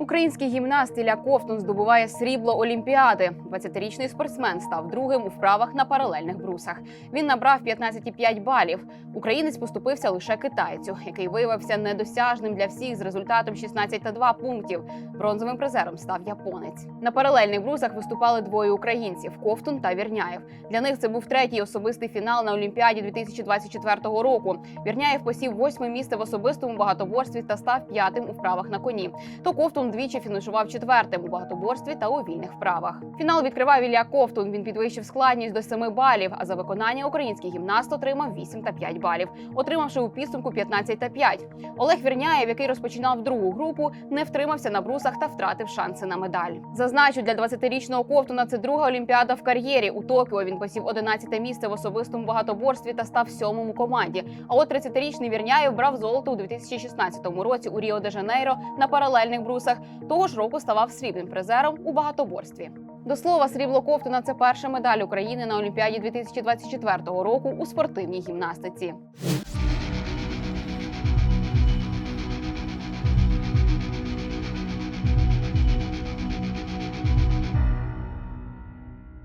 Український гімнаст Ілля Ковтун здобуває срібло Олімпіади. 20-річний спортсмен став другим у вправах на паралельних брусах. Він набрав 15,5 балів. Українець поступився лише китайцю, який виявився недосяжним для всіх з результатом 16 та 2 пунктів. Бронзовим призером став японець. На паралельних брусах виступали двоє українців Ковтун та Вірняєв. Для них це був третій особистий фінал на Олімпіаді 2024 року. Вірняєв посів восьме місце в особистому багатоборстві та став п'ятим у вправах на коні. То Ковтун двічі фінішував четвертим у багатоборстві та у вільних вправах. Фінал відкривав Ілля Ковтун. Він підвищив складність до 7 балів. А за виконання український гімнаст отримав 8 та 5 балів, отримавши у підсумку 15 та 5. Олег Вірняєв, який розпочинав другу групу, не втримався на брусах та втратив шанси на медаль. Зазначу, для 20-річного Ковтуна це друга олімпіада в кар'єрі. У Токіо він посів 11 місце в особистому багатоборстві та став сьомим у команді. А от 30-річний Вірняєв брав золото у 2016 році у Ріо де Жанейро на паралельних брусах. Того ж року ставав срібним призером у багатоборстві. До слова, срібло Ковтуна – це перша медаль України на Олімпіаді 2024 року у спортивній гімнастиці.